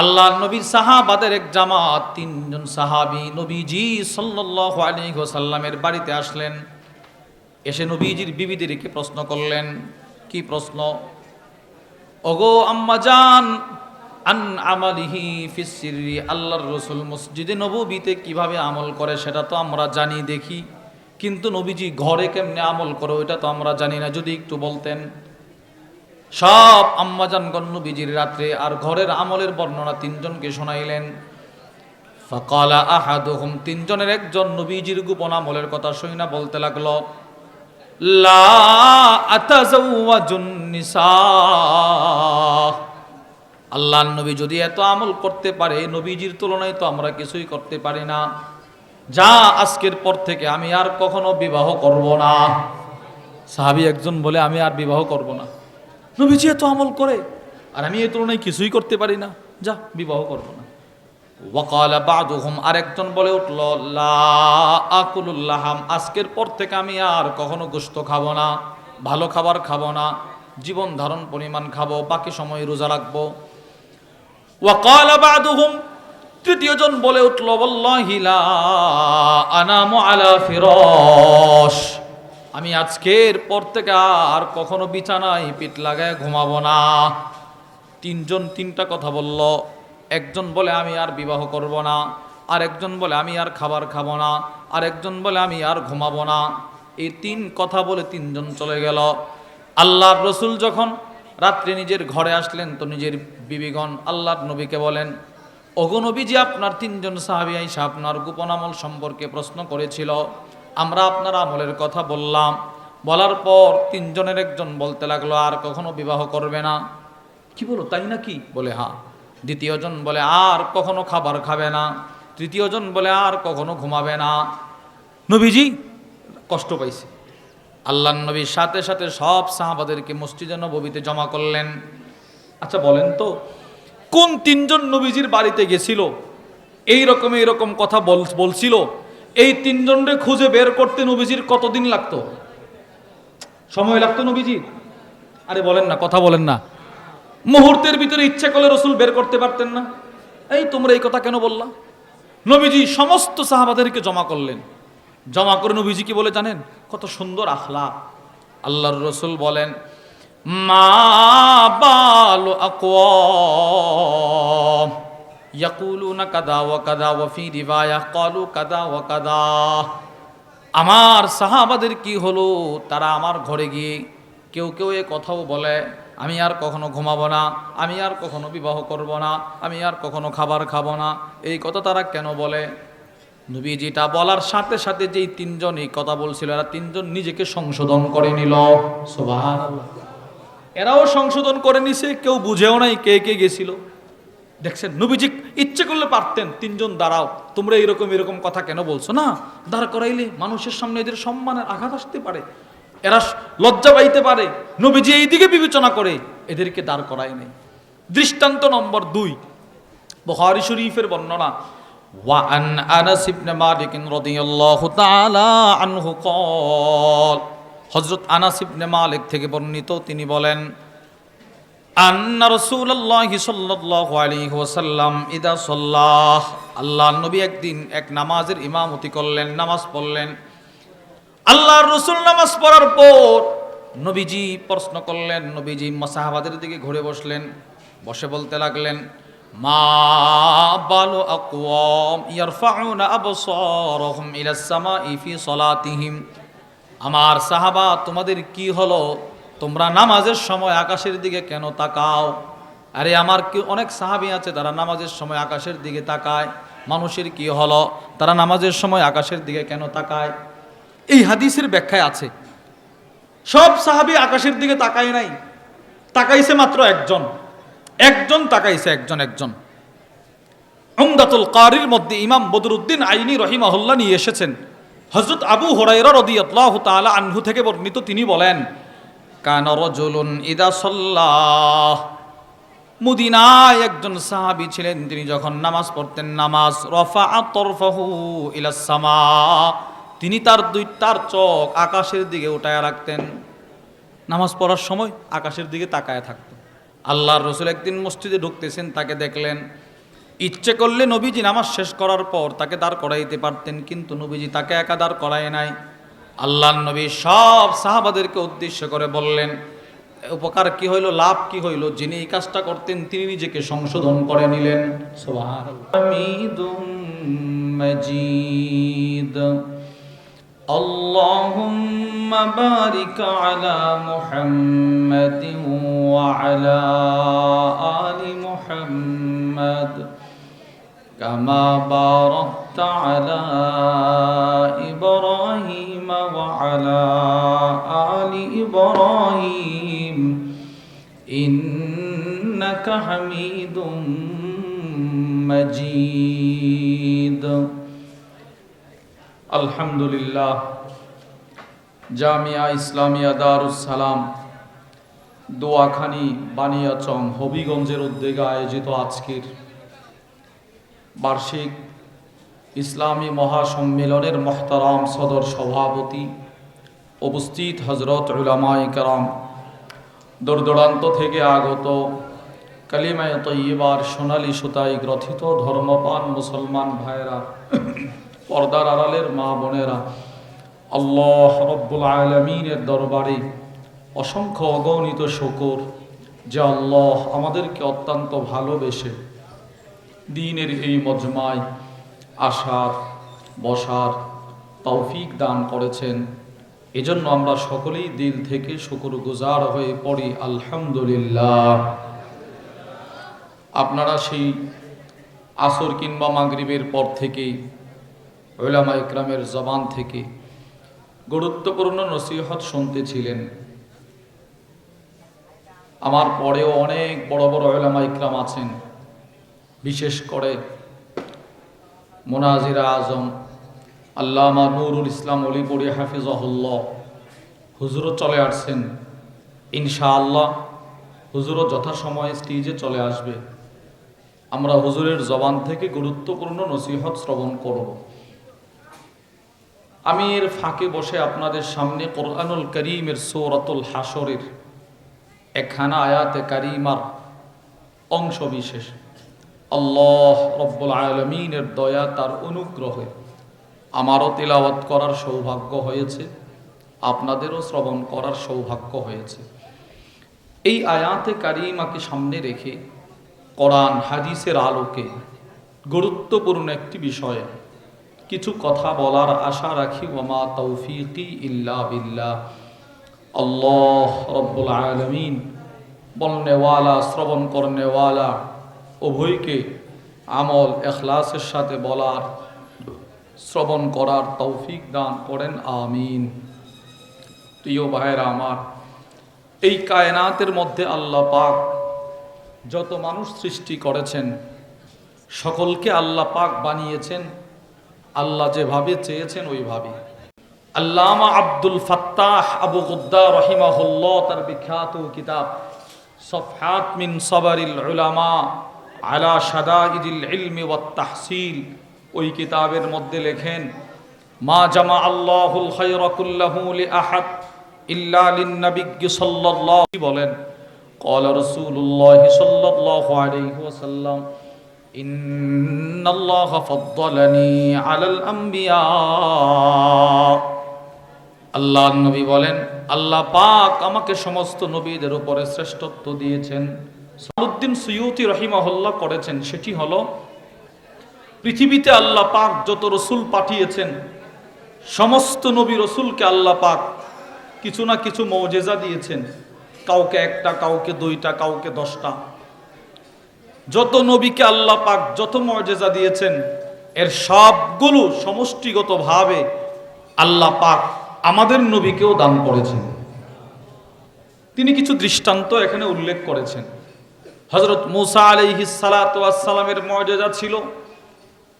আল্লাহ নবীর সাহাবাদের এক জামাত, তিনজন সাহাবি নবীজি সাল্লাল্লাহু আলাইহি ওয়াসাল্লামের বাড়িতে আসলেন। এসে নবীজির বিবিদেরকে প্রশ্ন করলেন, কি প্রশ্ন? ওগো আম্মাজান আন আমালিহি ফিসিরি আল্লাহর রসুল মসজিদে নবীতে কীভাবে আমল করে সেটা তো আমরা জানি, দেখি। কিন্তু নবীজি ঘরে কেমনে আমল করে ওইটা তো আমরা জানি না, যদি একটু বলতেন। সব আম্মাজান নবীজির রাত্রে আর ঘরের আমলের বর্ণনা তিনজনকে শোনাইলেন। ফকালা আহাদুহুম, তিনজনের একজন নবীজির গোপন আমলের কথা শুই না বলতে লাগল, লা আতাজাওয়াজুন নিসা। আল্লাহর নবী যদি এত আমল করতে পারে, নবীজির তুলনায় তো আমরা কিছুই করতে পারি না। যা আজকের পর থেকে আমি আর কখনো বিবাহ করব না। সাহাবি একজন বলে, আমি আর বিবাহ করব না। নবীজি এত আমল করে। আর আমি এই তুলনায় কিছুই করতে পারি না। যা, বিবাহ করব না। ওয়াকালা বাদুহুম, আরেকজন বলে উঠল আকুলুল্লাহাম, আজকের পর থেকে আমি আর কখনো গোস্ত খাব না, ভালো খাবার খাব না, জীবন ধারণ পরিমাণ খাব, বাকি সময় রোজা রাখব। ওয়াকালা বাদুহুম তৃতীয় জন বলে উঠল বল্লাহি লা আনামু আলা ফিরাশ। আমি আজকের পর থেকে আর কখনো বিছানায় পিঠ লাগায় ঘুমাবো না। তিনজন তিনটা কথা বলল। একজন বলে, আমি আর বিবাহ করব না। আর একজন বলে, আমি আর খাবার খাব না। আর একজন বলে, আমি আর ঘুমাবো না। এই তিন কথা বলে তিনজন চলে গেল। আল্লাহর রসুল যখন রাত্রে নিজের ঘরে আসলেন, তো নিজের বিবিগণ আল্লাহর নবীকে বলেন অগনবীজি আপনার তিনজন সাহাবি আইসা আপনার গোপন আমল সম্পর্কে প্রশ্ন করেছিল। আমরা আপনার আমলের কথা বললাম। বলার পর তিনজনের একজন বলতে লাগল, আর কখনো বিবাহ করবে না। কি বলো, তাই নাকি? বলে হ্যাঁ। দ্বিতীয়জন বলে, আর কখনো খাবার খাবে না। তৃতীয়জন বলে, আর কখনো ঘুমাবে না। নবীজি কষ্ট পাইছে। আল্লাহ নবীর সাথে সাথে সব সাহাবাদেরকে মসজিদে নবীতে জমা করলেন। আচ্ছা বলেন তো, কোন তিনজন নবীজির বাড়িতে গেছিল? এই রকম এই রকম কথা বল, বলছিল? এই তিনজনরে খুঁজে বের করতে নবীজির কতদিন লাগতো? সময় লাগতো নবীজি? আরে বলেন না, কথা বলেন না। মুহূর্তের ভিতরে ইচ্ছে করলে রসুল বের করতে পারতেন না। এই তোমরা এই কথা কেন বললা? নবীজি সমস্ত সাহাবাদেরকে জমা করলেন। জমা করে নবীজি কি বলে জানেন? কত সুন্দর আখলা আল্লাহর রসুল বলেন, মা বাল আকওয়াম ইয়াকুলুনা কাদা ওয়া কাদা ওয়া ফি রিওয়ায়া কাদা ওয়া কাদা। আমার সাহাবাদের কি হলো? তারা আমার ঘরে গিয়ে কেউ কেউ এ কথাও বলে, আমি আর কখনো ঘুমাবো না, আমি আর কখনো বিবাহ করব না, আমি আর কখনো খাবার খাব না। এই কথা তারা কেন বলে? নবীজিটা বলার সাথে সাথে যেই তিনজন এই কথা বলছিল, এরা তিনজন নিজেকে সংশোধন করে নিল। সুবহানাল্লাহ। এরাও সংশোধন করে নিছে, কেউ বুঝেও নাই কে কে গেছিল। দেখছেন নবীজি ইচ্ছে করলে পারতেন তিনজন দাঁড়াও তোমরা এরকম এরকম কথা কেন বলছো না দাঁড় করাইলে মানুষের সামনে এদের সম্মানের আঘাত আসতে পারে এরা লজ্জা পাইতে পারে নবীজি এই দিকে বিবেচনা করে এদেরকে দাঁড় করায় নেই দৃষ্টান্ত নম্বর দুই বুখারী শরীফের বর্ণনা وعن أنس بن مالك رضي الله تعالى عنه قال হযরত আনাস ইবনে মালিক থেকে বর্ণিত তিনি বলেন আন্না রাসূলুল্লাহ সাল্লাল্লাহু আলাইহি ওয়াসাল্লাম ইদা সাল্লাহ আল্লাহ নবী একদিন এক নামাজের ইমামতি করলেন, নামাজ পড়লেন। আল্লাহর রসুল নামাজ পড়ার পর নবীজি প্রশ্ন করলেন, নবীজি সাহাবাদের দিকে ঘুরে বসলেন, বসে বলতে লাগলেন, মা বালু সলাতিহিম। আমার সাহাবা, তোমাদের কি হলো? তোমরা নামাজের সময় আকাশের দিকে কেন তাকাও? আরে, আমার কি অনেক সাহাবি আছে, তারা নামাজের সময় আকাশের দিকে তাকায়। মানুষের কি হলো? তারা নামাজের সময় আকাশের দিকে কেন তাকায়? এই হাদিসের ব্যাখ্যায় আছে। সব সাহাবি আকাশের দিকে তাকায় নাই। তাকাইছে মাত্র একজন। একজন তাকাইছে, একজন একজন। উমদাতুল কারির মধ্যে ইমাম বদরুদ্দিন আইনি রহিমাহুল্লাহ নিয়ে এসেছেন। হজরত আবু হরাইরা রদিয়াল্লাহু তাআলা আনহু থেকে বর্ণিত তিনি বলেন কান রজুলুন ইদা সাল্লাহ মুদিনায় একজন সাহাবী ছিলেন, তিনি যখন নামাজ পড়তেন, নামাজ রফা তরফাহু ইলাস সামা। তিনি তার দুই, তার চোখ আকাশের দিকে উঠায় রাখতেন। নামাজ পড়ার সময় আকাশের দিকে তাকায় থাকতেন। আল্লাহর রসুল একদিন মসজিদে ঢুকতেছেন, তাকে দেখলেন। ইচ্ছে করলে নবীজি নামাজ শেষ করার পর তাকে দাঁড় করাইতে পারতেন, কিন্তু নবীজি তাকে একা দাঁড় করায় নাই। আল্লাহর নবী সব সাহাবাদেরকে উদ্দেশ্য করে বললেন উপকার কি হইল লাভ কি হইল যিনি এই কাজটা করতেন তিনি নিজেকে সংশোধন করে নিলেন হামিদুম মজিদ اللهم بارك على محمد وعلى آل محمد كما باركت على إنك حميد مجيد আলহামদুলিল্লাহ জামিয়া ইসলামিয়া দারুস সালাম দোয়াখানি বানিয়াচং হবিগঞ্জের উদ্যোগে আয়োজিত আজকের বার্ষিক ইসলামী মহাসম্মেলনের মহতারাম সদর সভাপতি উপস্থিত হজরত উলামাই কারাম দূরদূরান্ত থেকে আগত কালিমায় তৈবার সোনালি সুতায় গ্রথিত ধর্মপান মুসলমান ভাইরা পর্দার আড়ালের মা বোনেরা, আল্লাহ রব্বুল আলমিনের দরবারে অসংখ্য অগণিত শকর যে আল্লাহ আমাদেরকে অত্যন্ত ভালোবেসে দিনের এই মজমায় আসার, বসার তৌফিক দান করেছেন। এজন্য আমরা সকলেই দিল থেকে শুকুর গুজার হয়ে পড়ি, আলহামদুলিল্লাহ। আপনারা সেই আসর কিংবা মাগরিবের পর থেকেই ওলামা ইকরামের জবান থেকে গুরুত্বপূর্ণ নসিহত শুনতেছিলেন। আমার পরেও অনেক বড় বড় ওলামা ইকরাম আছেন। বিশেষ করে মোনাজিরা আজম, আল্লামা নুরুল ইসলাম অলিপুরি হাফিজহুল্লাহ। হুজুরও চলে আসছেন। ইনশাআল্লাহ হুজুরও যথাসময়ে স্টেজে চলে আসবে। আমরা হুজুরের জবান থেকে গুরুত্বপূর্ণ নসিহত শ্রবণ করব। আমি এর ফাঁকে বসে আপনাদের সামনে কোরআনুল করিমের সৌরতুল হাসরের একখানা আয়াতে কারিমার অংশ বিশেষ। আল্লাহ রব্বুল আলমিনের দয়া তার অনুগ্রহে আমারও তিলাওয়াত করার সৌভাগ্য হয়েছে, আপনাদেরও শ্রবণ করার সৌভাগ্য হয়েছে। এই আয়াতে কারিমাকে সামনে রেখে কোরআন, হাদিসের আলোকে গুরুত্বপূর্ণ একটি বিষয়ে। কিছু কথা বলার আশা রাখি ওমা তৌফিকি ইল্লা বিল্লাহ। আল্লাহ রব্বুল আলমিন বলনেওয়ালা শ্রবণ করনেওয়ালা উভয়কে আমল, এখলাসের সাথে বলার, শ্রবণ করার তৌফিক দান করেন, আমিন। প্রিয় ভাইয়েরা আমার, এই কায়নাতের মধ্যে আল্লাহ পাক যত মানুষ সৃষ্টি করেছেন, সকলকে আল্লাহ পাক বানিয়েছেন, আল্লাহ যেভাবে চেয়েছেন ওইভাবে আল্লামা আব্দুল ফাত্তাহ আবু গুদ্দা রহিমাহুল্লাহ, তার বিখ্যাত কিতাব সফহাত মিন সবারিল উলামা আলা সাদাইদিল ইলমি ওয়াত তাহসিল, ওই কিতাবের মধ্যে লেখেন, মা জামা আল্লাহুল খায়রা কুল্লাহু লি আহাদ ইল্লা লিন নবিয়্যি সাল্লাল্লাহু বলেন? قال رسول الله صلى الله عليه وسلم إن الله فضلني على الأنبياء আল্লাহ নবী বলেন আল্লাহ পাক আমাকে সমস্ত নবীদের উপরে শ্রেষ্ঠত্ব দিয়েছেন সালুদ্দিন সৈয়দি রহিমাহুল্লাহ করেছেন সেটি হলো পৃথিবীতে আল্লাহ পাক যত রসুল পাঠিয়েছেন সমস্ত নবী রসুলকে আল্লাহ পাক কিছু না কিছু মৌজেজা দিয়েছেন কাউকে একটা, কাউকে দুইটা, কাউকে দশটা। যত নবীকে আল্লাহ পাক যত মর্যাদা দিয়েছেন, এর সবগুলো সমষ্টিগতভাবে আল্লাহ পাক আমাদের নবীকেও দান করেছেন। তিনি কিছু দৃষ্টান্ত এখানে উল্লেখ করেছেন। হজরত মুসা আলাইহিস সালামের মর্যাদা ছিল,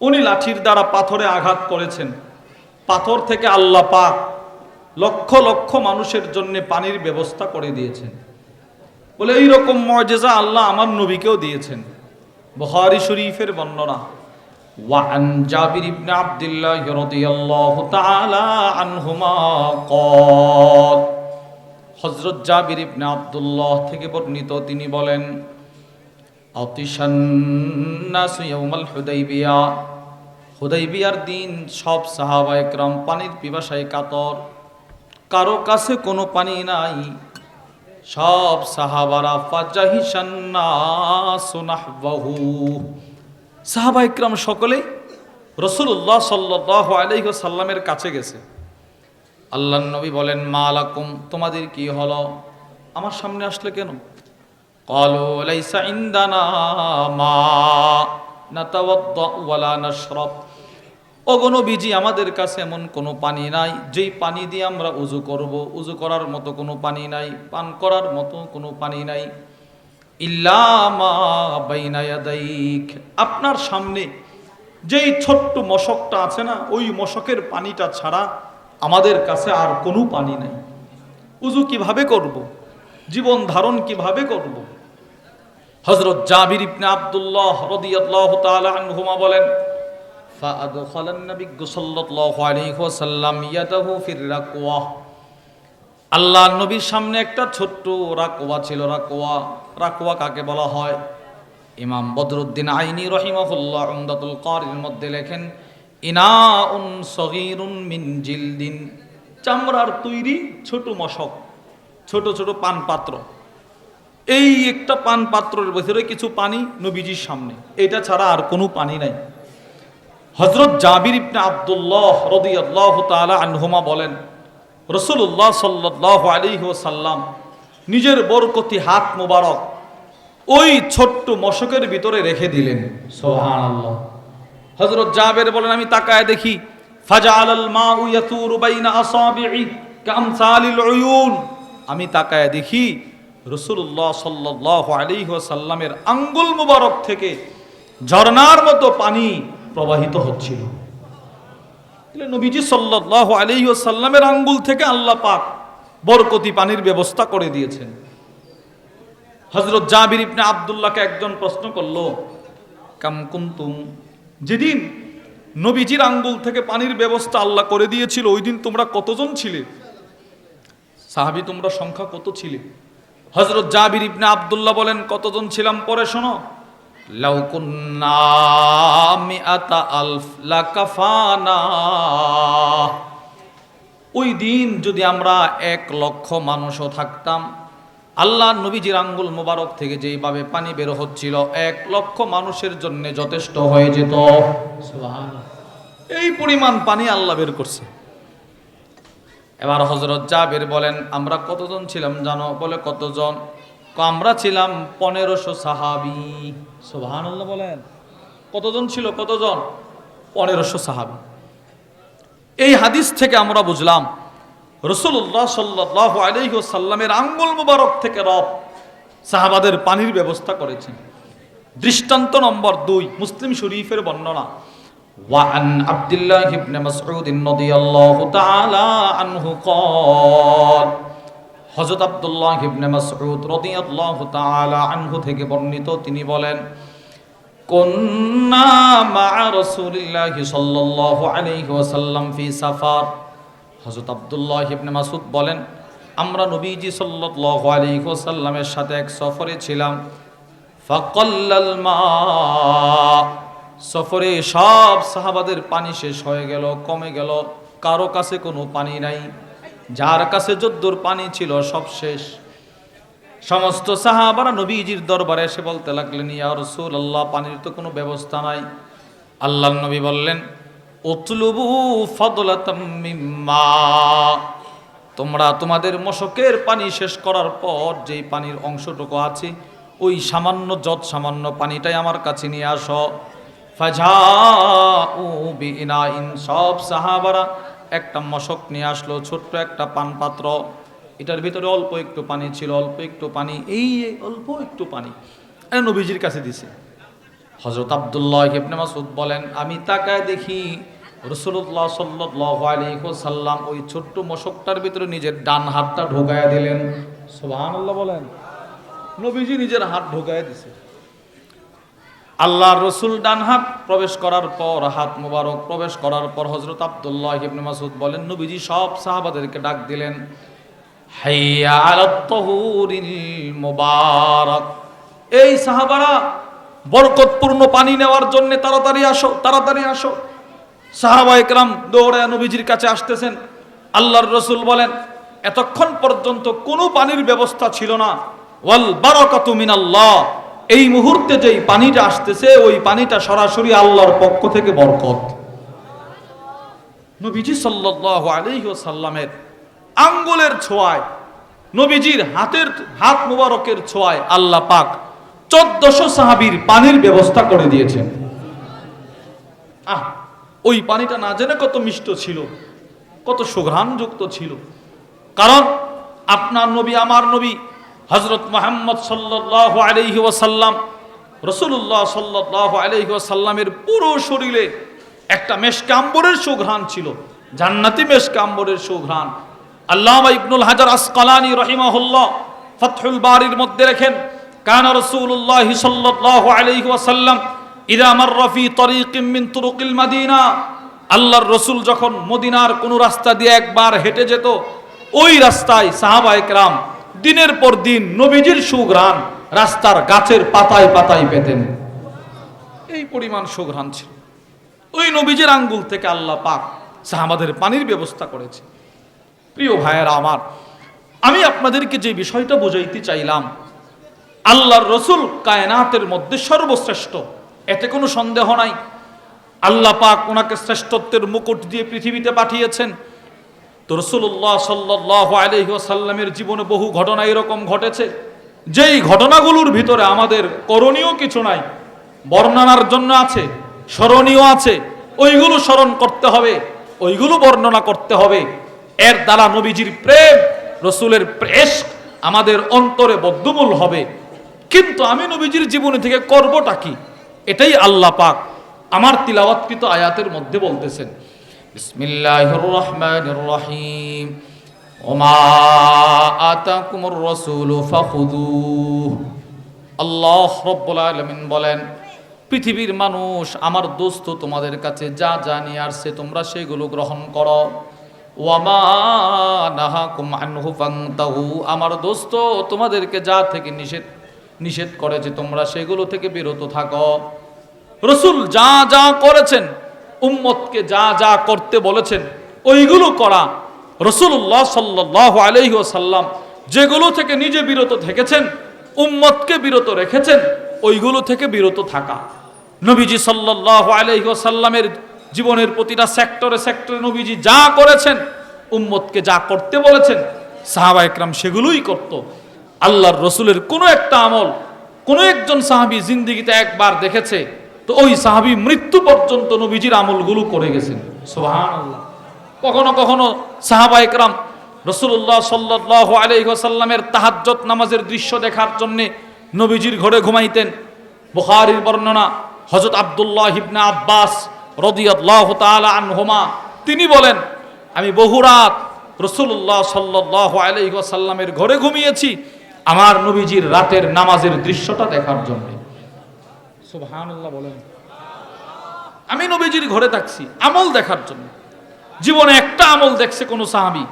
উনি লাঠির দ্বারা পাথরে আঘাত করেছেন। পাথর থেকে আল্লাহ পাক লক্ষ লক্ষ মানুষের জন্য পানির ব্যবস্থা করে দিয়েছেন বলে এই রকম মর্যাদা আল্লাহ আমার নবীকেও দিয়েছেন বুখারী শরীফের বর্ণনা وعن جابر بن عبد الله رضي الله تعالى عنهما قال হজরত জাবির ইবনে আব্দুল্লাহ থেকে বর্ণিত তিনি বলেন অতিশান্নাসু ইয়াউমাল হুদাইবিয়া হুদাইবিয়ার দিন সব সাহাবা একরাম পানির পিপাসায় কাতর কারও কাছে কোনো পানি নাই। সব সাহাবারা ফাজাহিসান্নাহু সাহাবা ইকরাম সকলেই রসুল্লাহ সাল্লাহ আলহ সাল্লামের কাছে গেছে। আল্লাহ নবী বলেন, মা আলাকুম তোমাদের কি হলো? আমার সামনে আসলে কেন? কলো লাইসা ইন্দানা মা না ওয়ালা শ্রব অগণবীজি আমাদের কাছে এমন কোনো পানি নাই, যেই পানি দিয়ে আমরা উজু করব। উজু করার মতো কোনো পানি নাই, পান করার মতো কোনো পানি নাই। আপনার সামনে যেই ছোট্ট মশকটা আছে না, ওই মশকের পানিটা ছাড়া আমাদের কাছে আর কোনো পানি নাই। উজু কীভাবে করব? জীবন ধারণ কীভাবে করব? হযরত জাবির ইবনে আব্দুল্লাহ রাদিয়াল্লাহু আনহুমা বলেন فأدخل النبي صلى الله عليه وسلم يده في الركوة আল্লাহ নবীর সামনে একটা ছোট্ট রাকওয়া ছিল রাকওয়া রাকওয়া কাকে বলা হয় ইমাম বদরুদ্দিন আইনি রহিমাহুল্লাহ উমদাতুল কারির মধ্যে লেখেন ইনাউন সগীরুন মিন জিলদিন চামড়ার তৈরি ছোট মশক ছোট ছোট পান পাত্র এই একটা পান পাত্রের ভেতরে কিছু পানি নবীজির সামনে এটা ছাড়া আর কোনো পানি নাই হজরত জাবির ইবনে আব্দুল্লাহ রদিয়াল্লাহ তাআলা আনহুমা বলেন রসুল্লাহ সাল্লাহ আলাইহি ওয়াসাল্লাম নিজের বরকতি হাত মোবারক ওই ছোট্ট মশকের ভিতরে রেখে দিলেন। সুবহানাল্লাহ। হজরত জাবের বলেন আমি তাকায় দেখি ফাজাআলাল মাউ ইয়াতুরু বাইনা আসাবি'i কামসালিল উয়ুন। আমি তাকায় দেখি রাসূলুল্লাহ সাল্লাল্লাহু আলাইহি ওয়াসাল্লামের আঙ্গুল মুবারক থেকে ঝর্ণার মতো পানি প্রবাহিত হচ্ছিল। নবীজি সাল্লাল্লাহু আলাইহি ওয়াসাল্লামের আঙ্গুল থেকে আল্লাহ পাক বরকতি পানির ব্যবস্থা করে দিয়েছেন। হজরত জাবির ইবনে আব্দুল্লাহকে একজন প্রশ্ন করল, কাম কুনতুম? যেদিন নবীজির আঙ্গুল থেকে পানির ব্যবস্থা আল্লাহ করে দিয়েছিল, ওই দিন তোমরা কতজন ছিলে? সাহাবি, তোমরা সংখ্যা কত ছিলে? হজরত জাবির ইবনে আব্দুল্লাহ বলেন, কতজন ছিলাম পরে শোনো? লাউ কুন্না মিআতা আলফ লাকাফানা ওই দিন যদি আমরা এক লক্ষ মানুষও থাকতাম, আল্লাহ নবীজির আঙ্গুল মোবারক থেকে যেইভাবে পানি বের হচ্ছিল, এক লক্ষ মানুষের জন্য যথেষ্ট হয়ে যেত। এই পরিমাণ পানি আল্লাহ বের করছে। এবার হজরত জাবের বলেন, আমরা কতজন ছিলাম জানো? বলে, কতজন? আমরা ছিলাম পনেরোশো সাহাবি সোহান বলেন কতজন ছিল কতজন পনেরোশো সাহাবি এই হাদিস থেকে আমরা বুঝলাম রসুল্লাহ সাল্লাহ আলহিসাল্লামের আঙ্গুল মুবারক থেকে রব সাহাবাদের পানির ব্যবস্থা করেছেন দৃষ্টান্ত নম্বর দুই মুসলিম শরীফের বর্ণনা وعن عبد الله بن مسعود رضي الله تعالى عنه قال হযরত আব্দুল্লাহ ইবনে মাসউদ রাদিয়াল্লাহু তাআলা আনহু থেকে বর্ণিত, তিনি বলেন, কুন্না মা রাসূলিল্লাহি সাল্লাল্লাহু আলাইহি ওয়াসাল্লাম ফি সাফার। হযরত আব্দুল্লাহ ইবনে মাসউদ বলেন, আমরা নবীজি সাল্লাল্লাহু আলাইহি ওয়াসাল্লামের সাথে এক সফরে ছিলাম। ফাকাল্লাল মা সফরে সব সাহাবাদের পানি শেষ হয়ে গেল, কমে গেল, কারও কাছে কোনো পানি নাই। যার কাছে যদ্দুর পানি ছিল সব শেষ। সমস্ত সাহাবারা নবীজির দরবারে এসে বলতে লাগলেন, ইয়া রসুল আল্লাহ পানির তো কোনো ব্যবস্থা নাই। আল্লাহ নবী বললেন তোমরা তোমাদের মশকের পানি শেষ করার পর যেই পানির অংশটুকু আছে, ওই সামান্য, যত সামান্য পানিটাই আমার কাছে নিয়ে আসো। ফাজাউ বিইনাইন সব সাহাবারা একটা মশক নিয়ে আসলো, ছোট্ট একটা পান পাত্র এটার ভিতরে অল্প একটু পানি ছিল, অল্প একটু পানি, এই অল্প একটু পানি। নবীজির কাছে দিছে। হজরত আবদুল্লাহ ইবনে মাসুদ বলেন, আমি তাকায় দেখি রসুল্লাহ সাল্লাহ সাল্লাম ওই ছোট্ট মশকটার ভিতরে নিজের ডান হাতটা ঢোকায় দিলেন। সুবহানাল্লাহ বলেন। নবীজি নিজের হাত ঢোকায় দিছে। আল্লাহর রসুল ডান হাত প্রবেশ করার পর, হাত মুবারক প্রবেশ করার পর হজরত আবদুল্লাহ ইবনে মাসুদ বলেন, নবীজি সব সাহাবাদেরকে ডাক দিলেন তাহুরিল এই সাহাবারা, বরকতপূর্ণ পানি নেওয়ার জন্য তাড়াতাড়ি আসো তাড়াতাড়ি আসো। সাহাবা একরাম দৌড়ায় নবীজির কাছে আসতেছেন। আল্লাহর রসুল বলেন, এতক্ষণ পর্যন্ত কোনো পানির ব্যবস্থা ছিল না। ওয়াল বারাকাতু মিনাল্লাহ। এই মুহূর্তে যেই পানিটা আসতেছে, ওই পানিটা সরাসরি আল্লাহর পক্ষ থেকে বরকত। নবীজি সাল্লাল্লাহু আলাইহি ওয়াসাল্লামের আঙ্গুলের ছোঁয়ায়, নবীজির হাতের হাত মুবারকের ছোঁয়ায় আল্লাহ পাক চোদ্দশো সাহাবীর পানির ব্যবস্থা করে দিয়েছেন। আহ, ওই পানিটা না জেনে কত মিষ্ট ছিল, কত সুঘ্রাণযুক্ত ছিল। কারণ আপনার নবী, আমার নবী হজরত মোহাম্মদ সাল্লাহ আলহি ওয়াসাল্লাম রসুল্লাহ সাল্লাহ আলহি ওয়াসাল্লামের পুরো শরীরে একটা মেশকাম্বরের সুঘ্রাণ ছিল, জান্নাতি মেশকাম্বরের সুঘ্রাণ। আল্লামা ইবনুল হাজার আসকালানি রহিমাহুল্লাহ ফতহুল বাড়ির মধ্যে রেখেন, কানা রসুল্লাহ সাল্লাহ আলহি ওয়াসাল্লাম, ইদা মাররা ফি তরিকিম মিন তুরুকিল মাদিনা আল্লাহর রসুল যখন মদিনার কোনো রাস্তা দিয়ে একবার হেঁটে যেত, ওই রাস্তায় সাহাবা একরাম দিনের পর দিন নবীজির সুঘ্রাণ রাস্তার গাছের পাতায় পাতায় পেতেন এই পরিমাণ সুঘ্রাণ ছিল। ওই নবীজির আঙ্গুল থেকে আল্লাহ পাক সাহাবাদের পানির ব্যবস্থা করেছে। প্রিয় ভাইয়েরা আমার, আমি আপনাদেরকে যে বিষয়টা বুঝাইতে চাইলাম, আল্লাহর রসুল কায়নাতের মধ্যে সর্বশ্রেষ্ঠ, এতে কোনো সন্দেহ নাই। আল্লাহ পাক ওনাকে শ্রেষ্ঠত্বের মুকুট দিয়ে পৃথিবীতে পাঠিয়েছেন। তো রসুল্লাহ সাল্লাহ আলহিহাসাল্লামের জীবনে বহু ঘটনা এরকম ঘটেছে। যেই ঘটনাগুলোর ভিতরে আমাদের করণীয় কিছু নাই, বর্ণনার জন্য আছে, স্মরণীয় আছে, ওইগুলো স্মরণ করতে হবে, ওইগুলো বর্ণনা করতে হবে। এর দ্বারা নবীজির প্রেম, রসুলের প্রেস আমাদের অন্তরে বদ্ধমূল হবে। কিন্তু আমি নবীজির জীবনী থেকে করবটা কি? এটাই আল্লাহ পাক আমার তিলাওয়াতকৃত আয়াতের মধ্যে বলতেছেন। বিসমিল্লাহির রহমানির রহিম ওমা আতাকুমুর রাসূলু ফাখুদুহ আল্লাহ রব্বুল আলামিন বলেন, পৃথিবীর মানুষ আমার দোস্ত তোমাদের কাছে যা যা নিয়ে আসছে তোমরা সেগুলো গ্রহণ করো। আমার দোস্ত তোমাদেরকে যা থেকে নিষেধ নিষেধ করেছে তোমরা সেগুলো থেকে বিরত থাকো। রসুল যা যা করেছেন উম্মতকে যা যা করতে বলেছেন, ওইগুলো করা রসুল্লাহ সাল্লাহ আলহি সাল্লাম যেগুলো থেকে নিজে বিরত থেকেছেন, উম্মতকে বিরত রেখেছেন, ওইগুলো থেকে বিরত থাকা। নবীজি সাল্লাহ আলহি সাল্লামের জীবনের প্রতিটা সেক্টরে সেক্টরে নবীজি যা করেছেন, উম্মতকে যা করতে বলেছেন, সাহাবা একরাম সেগুলোই করত। আল্লাহর রসুলের কোনো একটা আমল, কোনো একজন সাহাবি জিন্দিগিতে একবার দেখেছে তো ওই সাহাবি মৃত্যু পর্যন্ত নবীজির আমলগুলো করে গেছেন। সুবহানাল্লাহ। কখনো কখনো সাহাবা একরাম রসুল্লাহ সাল্লাহ আলহিহাসাল্লামের তাহাজ্জত নামাজের দৃশ্য দেখার জন্যে নবীজির ঘরে ঘুমাইতেন। বুখারির বর্ণনা হজরত আবদুল্লাহ হিবনা আব্বাস রদিয়াল্লাহ আনহুমা, তিনি বলেন, আমি বহু রাত রসুল্লাহ সাল্লাহ আলহিহাসাল্লামের ঘরে ঘুমিয়েছি আমার নবীজির রাতের নামাজের দৃশ্যটা দেখার জন্য। সুবহানাল্লাহ বলেন আমি নবীজির ঘরে থাকছি আমল দেখার জন্য জীবনে একটা আমল দেখছে কোনো সাহাবি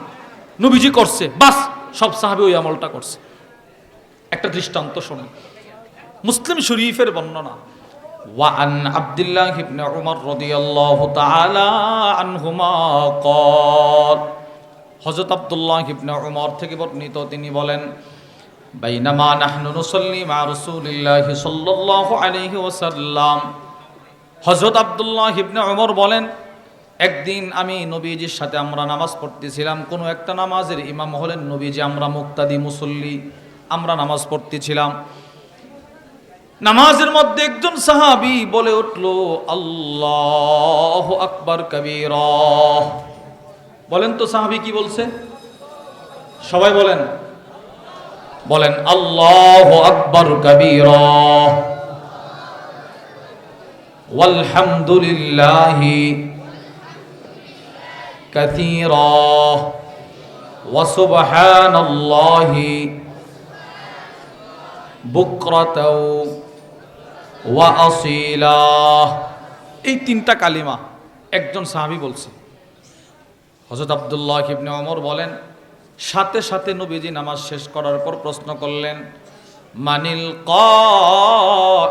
নবীজি করছে বাস সব সাহাবি ওই আমলটা করছে একটা দৃষ্টান্ত শোনেন মুসলিম শরীফের বর্ণনা وعن عبد الله بن عمر رضي الله تعالى عنهما قال হযরত আব্দুল্লাহ ইবনে উমর থেকে বর্ণিত তিনি বলেন বাইনামা নাহনু নুসাল্লি মা রাসূলিল্লাহ সাল্লাল্লাহু আলাইহি ওয়াসাল্লাম। হযরত আব্দুল্লাহ ইবনে উমর বলেন, একদিন আমি নবীজির সাথে আমরা নামাজ পড়তেছিলাম। কোনো একটা নামাজের ইমাম হলেন নবীজি, আমরা মুক্তাদি মুসল্লি, আমরা নামাজ পড়তেছিলাম। নামাজের মধ্যে একজন সাহাবি বলে উঠল, আল্লাহ আকবর কবির। বলেন তো সাহাবি কি বলছে? সবাই বলেন বলেন আল্লাহ আকবর কবির ওয়ালহামদুলিল্লাহি كثيرا وسبحان الله بكرة وأصيلا এই তিনটা কালিমা একজন সাহাবী বলছে হজরত আব্দুল্লাহ ইবনে ওমর বলেন সাথে সাথে নবীজি নামাজ শেষ করার পর প্রশ্ন করলেন, মানিল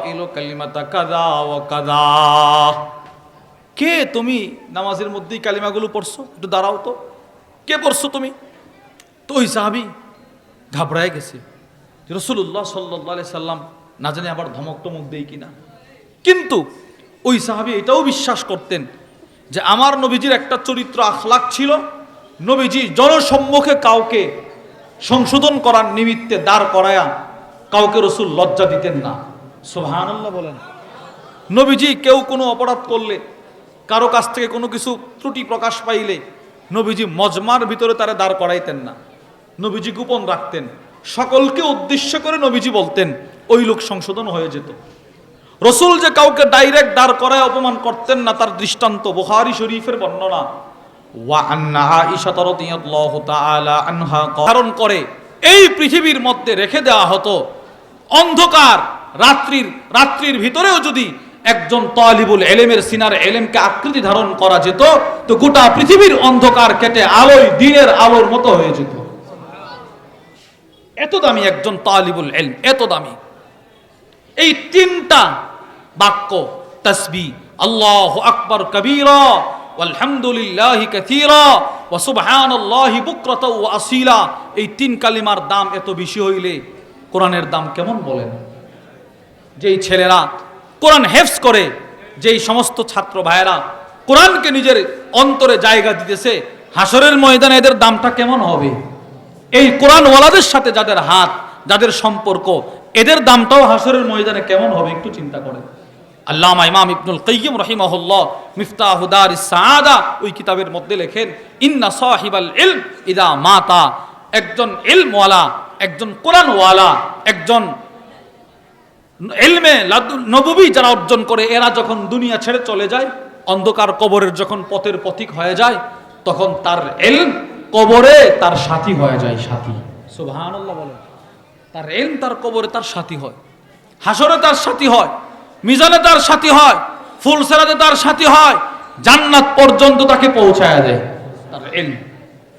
কিলো কালিমাতা কাদা ও কাদা কে তুমি নামাজের মধ্যেই কালিমাগুলো পড়ছো? একটু দাঁড়াও তো। কে পড়ছো তুমি? তো ওই সাহাবি ঘাবড়ায় গেছে। রসুল্লাহ সাল্লাহ সাল্লাম না জানি আবার ধমক টমক দেই কিনা। কিন্তু ওই সাহাবি এটাও বিশ্বাস করতেন যে আমার নবীজির একটা চরিত্র আখলাক ছিল নবীজি জনসম্মুখে কাউকে সংশোধন করার নিমিত্তে দাঁড় করায়া কাউকে রসুল লজ্জা দিতেন না। সোহানুল্লাহ বলেন। নবীজি কেউ কোনো অপরাধ করলে কারও কাছ থেকে কোনো কিছু ত্রুটি প্রকাশ পাইলে নবীজি মজমার ভিতরে তারা দাঁড় করাইতেন না। নবীজি গোপন রাখতেন। সকলকে উদ্দেশ্য করে নবীজি বলতেন ওই লোক সংশোধন হয়ে যেত। রসুল যে কাউকে ডাইরেক্ট দাঁড় করায় অপমান করতেন না তার দৃষ্টান্ত বুখারী শরীফের বর্ণনা। ধারণ করে, এই পৃথিবীর মধ্যে রেখে দেওয়া হতো। অন্ধকার রাত্রির রাত্রির ভিতরেও যদি একজন তালিবুল এলেমের সিনার এলেমকে আকৃতি ধারণ করা যেত, তো গোটা পৃথিবীর অন্ধকার কেটে আলোয়, দিনের আলোর মতো হয়ে যেত। এত দামি একজন তালিবুল এলম এত দামি। এই তিনটা বাক্য, তসবি, আল্লাহ আকবর, কবীরা এই তিন কালিমার দাম এত বেশি হইলে কোরআনের দাম কেমন বলেন? যেই ছেলেরা কোরআন করে, যেই সমস্ত ছাত্র ভাইয়েরা কোরআনকে নিজের অন্তরে জায়গা দিতেছে হাসরের ময়দানে এদের দামটা কেমন হবে? এই কোরআনওয়ালাদের সাথে যাদের হাত, যাদের সম্পর্ক, এদের দামটাও হাসরের ময়দানে কেমন হবে একটু চিন্তা করেন। আল্লামা ইমাম ইবনুল কাইয়িম রহিমাহুল্লাহ মিফতাহুদার সাআদা ওই কিতাবের মধ্যে লেখেন, ইন্না সাহিবাল ইলম ইদা মাতা একজন ইলমওয়ালা, একজন কোরআনওয়ালা, একজন এলমে নববী যারা অর্জন করে, এরা যখন দুনিয়া ছেড়ে চলে যায়, অন্ধকার কবরের যখন পথের পথিক হয়ে যায়, তখন তার এলম কবরে তার সাথী হয়ে যায়, সাথী। সুবহানাল্লাহ বলে তার এলম তার কবরে তার সাথী হয়। হাসরে তার সাথী হয়। মিজানে তার সাথী হয়, ফুলসেরাতে তার সাথী হয়, জান্নাত পর্যন্ত তাকে পৌঁছায় দেয়।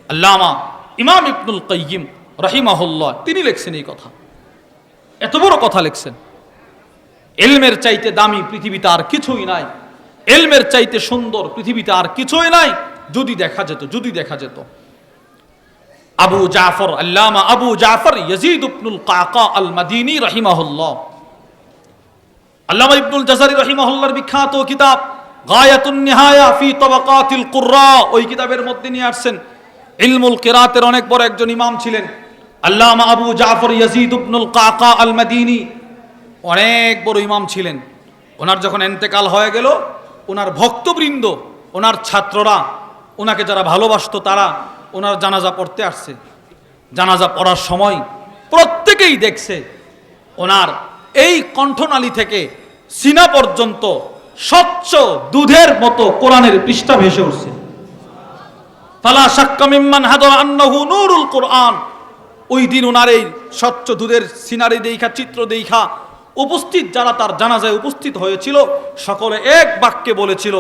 আল্লামা ইমাম ইবনুল কাইয়িম রহিমাহুল্লাহ, তিনি লিখছেন এই কথা। এত বড় কথা লিখছেন। এলমের চাইতে দামি পৃথিবীতে আর কিছুই নাই। এলমের চাইতে সুন্দর পৃথিবীতে আর কিছুই নাই। যদি দেখা যেত, যদি দেখা যেত। আবু জাফর, আল্লামা আবু জাফর ইয়াজিদ ইবনুল কাকা আল মাদিনী রাহিমাহুল্লাহ আল্লামা ইবনুল জাজারি রাহিমাহুল্লাহর বিখ্যাত কিতাব, গায়াতুন নিহায়া ফি তাবাকাতিল কুররা, ওই কিতাবের মধ্যে নিয়ে আসছেন। ইলমুল কিরাতের অনেক বড় একজন ইমাম ছিলেন, আল্লামা আবু জাফর ইয়াজিদ ইবনুল কাকা আল মাদিনী অনেক বড় ইমাম ছিলেন। ওনার যখন এন্তেকাল হয়ে গেল, ওনার ভক্তবৃন্দ, ওনার ছাত্ররা, ওনাকে যারা ভালোবাসতো তারা ওনার জানাজা পড়তে আসছে। জানাজা পড়ার সময় প্রত্যেকেই দেখছে ওনার এই কণ্ঠনালী থেকে সিনা পর্যন্ত স্বচ্ছ দুধের মতো কোরআনের পৃষ্ঠা ভেসে উঠছে। ফালা সাক্কামিম্মান হাদর আন্নাহু নুরুল কোরআন। ওই দিন ওনার এই স্বচ্ছ দুধের সিনারি দেখা চিত্র দেখা উপস্থিত যারা তার জানাজায় উপস্থিত হয়েছিল, সকলে এক বাক্যে বলেছিল,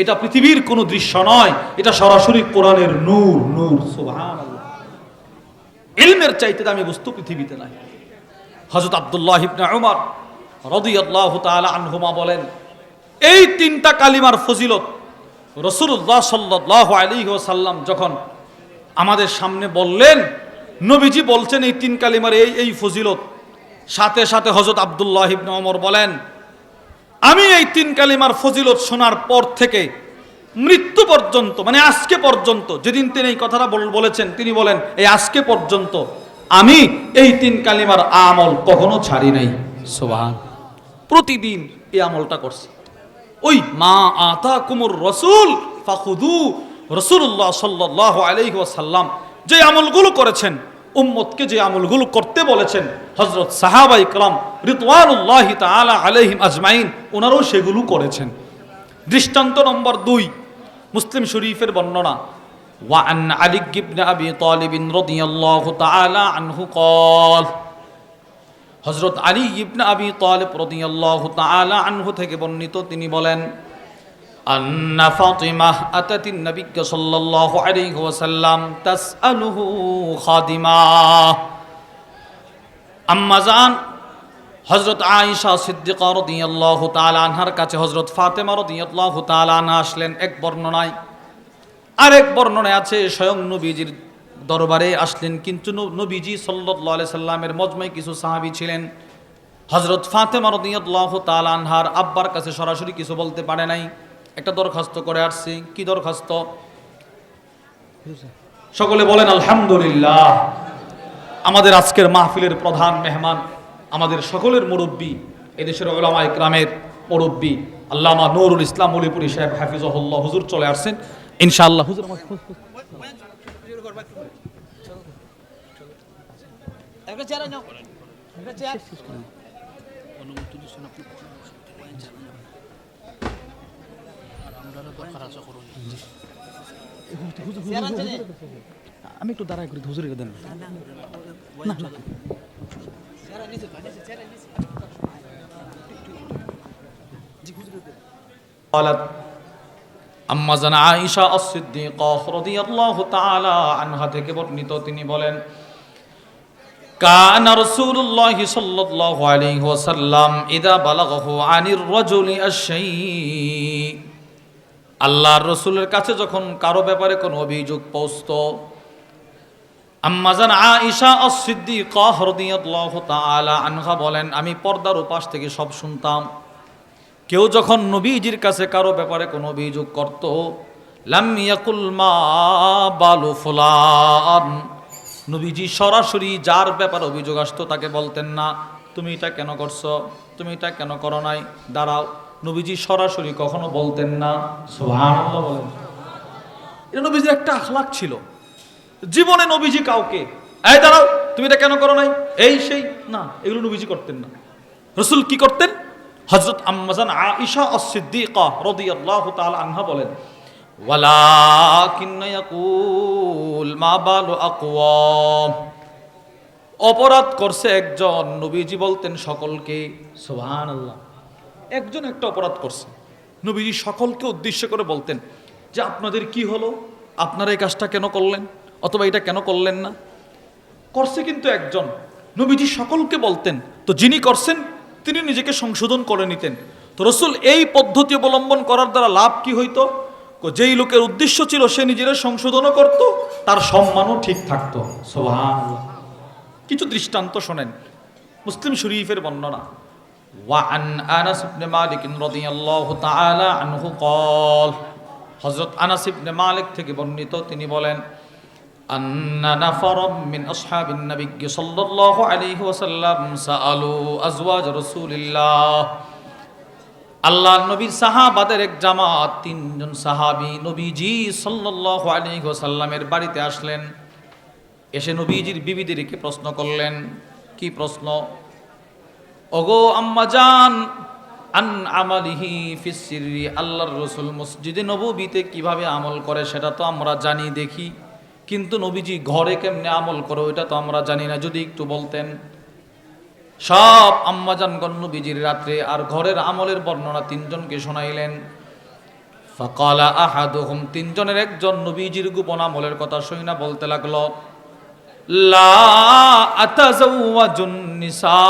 এটা পৃথিবীর কোনো দৃশ্য নয়, এটা সরাসরি কোরআনের নূর নূর, সুবহানাল্লাহ। ইলমের চাইতে দামি বস্তু পৃথিবীতে নাই। হযরত আব্দুল্লাহ ইবনে উমর রাদিয়াল্লাহু আনহুমা বলেন, এই তিনটা কালিমার ফজিলত রসুল্লাহ সাল্লাহ আলী সাল্লাম যখন আমাদের সামনে বললেন, নবীজি বলছেন এই তিন কালিমার এই এই ফজিলত। সাথে সাথে হজরত আবদুল্লাহ ইবনে ওমর বলেন, আমি এই তিন কালিমার ফজিলত শোনার পর থেকে মৃত্যু পর্যন্ত মানে আজকে পর্যন্ত, যেদিন তিনি এই কথাটা বল- বলেছেন, তিনি বলেন, এই আজকে পর্যন্ত আমি এই তিন কালিমার আমল কখনো ছাড়ি নাই। সোবান প্রতিদিন এই আমলটা করছি। ওই মা আতা কুমুর রসুল ফাখুদু রসুল্লাহ সাল্লাহ আলাইহি ওয়াসাল্লাম যে আমলগুলো করেছেন উম্মতকে যে আমলগুলো করতে বলেছেন হজরত সাহাবা ইকরাম রিতওয়ানুল্লাহ তাআলা আলাইহিম আজমাইন ওনারাও সেগুলো করেছেন। দৃষ্টান্ত নম্বর দুই মুসলিম শরীফের বর্ণনা وعن علي بن أبي طالب رضي الله تعالى عنه قال হজরত আলী ইবনে আবি তালেব রাদিয়াল্লাহু তাআলা আনহু থেকে বর্ণিত তিনি বলেন أن فاطمة أتت النبي صلى الله عليه وسلم تسأله خادما أما زان হজরত আয়েশা সিদ্দিকা রদিয়াল্লাহু তাআলা আনহার কাছে হজরত ফাতেমা রদিয়াল্লাহু তাআলা আনহা আসলেন এক বর্ণনায় আরেক বর্ণনায় আছে, স্বয়ং নবীজির দরবারে আসলেন। কিন্তু নবীজি আলাইহি সাল্লামের মজমায় কিছু সাহাবী ছিলেন। হজরত ফাতেমা রদিয়াল্লাহু তাআলা আনহার আব্বার কাছে সরাসরি কিছু বলতে পারে নাই। একটা দরখাস্ত করে আসছি। কি দরখাস্ত? সকলে বলেন, আলহামদুলিল্লাহ, আমাদের আজকের মাহফিলের প্রধান মেহমান আমাদের সকলের মুরব্বী, এদেশের ওলামা ইকরামের মুরব্বী, আল্লামা নুরুল ইসলাম মলিপুরি সাহেব হাফিজহুল্লাহ, হুজুর চলে আসছেন। ইনশাআল্লাহ হুজুর আমার- একটা চেয়ার নাও একটা চেয়ার চেয়ার আনছে নে? আমি একটু দাঁড়াই করি হুজুরে দেন চেয়ার আনিছে তো, আনিছে, চেয়ার আনিছে। قالت আম্মা জানা আয়েশা আস-সিদ্দিকা রাদিয়াল্লাহু তাআলা আনহা থেকে বর্ণিত তিনি বলেন, কান রাসূলুল্লাহ সাল্লাল্লাহু আলাইহি ওয়াসাল্লাম ইদা বালাগাহু আনির রাজুলি আশ-শাই আল্লাহর রসুলের কাছে যখন কারও ব্যাপারে কোনো অভিযোগ পৌঁছত আম্মাজান আয়েশা আস-সিদ্দিকা রাদিয়াল্লাহু তাআলা আনহা বলেন, আমি পর্দার উপাস থেকে সব শুনতাম। কেউ যখন নবীজির কাছে কারও ব্যাপারে কোনো অভিযোগ করত বালু নবীজি সরাসরি যার ব্যাপারে অভিযোগ আসতো তাকে বলতেন না, তুমি এটা কেন করছ? তুমি এটা কেন করো নাই? দাঁড়াও। নবীজি সরাসরি কখনো বলতেন না। নবীজির একটা আখলাক ছিল। জীবনে নবীজি কাউকে, এই দাঁড়াও, তুমি এটা কেন করো নাই? এই সেই, না, এগুলো নবীজি করতেন না। রসুল কি করতেন? হজরত আম্মাজান আয়েশা as-সিদ্দিকা রাদিয়াল্লাহু তাআলা আনহা বলেন অপরাধ করছে একজন নবীজি বলতেন সকলকে, সুবহানাল্লাহ। একজন একটা অপরাধ করছে। নবীজি সকলকে উদ্দেশ্য করে বলতেন যে, আপনাদের কি হলো? আপনারা এই কাজটা কেন করলেন? অথবা এটা কেন করলেন না? করছে কিন্তু একজন। নবীজি সকলকে বলতেন, তো যিনি করছেন তিনি নিজেকে সংশোধন করে নিতেন তো রসুল এই পদ্ধতি অবলম্বন করার দ্বারা লাভ কি হইতো কো যেই লোকের উদ্দেশ্য ছিল সে নিজেরা সংশোধনও করত তার সম্মানও ঠিক থাকতো সুবহানাল্লাহ কিছু দৃষ্টান্ত শোনেন মুসলিম শরীফের বর্ণনা وعن انس بن مالك رضي الله تعالى عنه قال হযরত আনাস ইবনে মালিক থেকে বর্ণিত তিনি বলেন أن نفرا من أصحاب النبي صلى الله عليه وسلم سألوا أزواج رسول الله আল্লাহ নবীর সাহাবাদের এক জামাত তিনজন সাহাবি নবীজি সাল্লাল্লাহু আলাইহি ওয়াসাল্লামের বাড়িতে আসলেন এসে নবীজির বিবিদেরকে প্রশ্ন করলেন কি প্রশ্ন ওগো আম্মাজান আন আমালিহি ফিসিরি আল্লাহর রসুল মসজিদে নবীতে কিভাবে আমল করে সেটা তো আমরা জানি দেখি কিন্তু নবীজি ঘরে কেমনে আমল করো, এটা তো আমরা জানি না। যদি একটু বলতেন, সব আম্মাজানগণ নবীজির রাত্রে আর ঘরের আমলের বর্ণনা তিনজনকে শোনাইলেন। ফকালা আহাদুহুম, তিনজনের একজন নবীজির গোপন আমলের কথা শুই না বলতে লাগল, লা নিসা।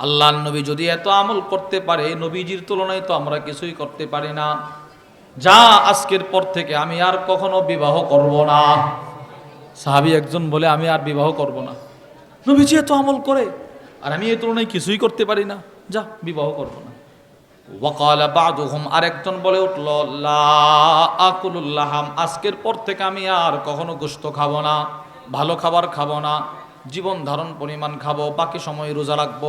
আল্লাহর নবী যদি এত আমল করতে পারে, নবীজির তুলনায় তো আমরা কিছুই করতে পারি না। যা আজকের পর থেকে আমি আর কখনো বিবাহ করব না। সাহাবি একজন বলে, আমি আর বিবাহ করব না। নবীজি এত আমল করে, আর আমি এই তুলনায় কিছুই করতে পারি না। যা, বিবাহ করব না। ওয়াকালা বাদুহুম, আরেকজন বলে উঠল আকুলুল্লাহাম, আজকের পর থেকে আমি আর কখনো গোস্ত খাব না, ভালো খাবার খাব না, জীবন ধারণ পরিমাণ খাব, বাকি সময় রোজা রাখব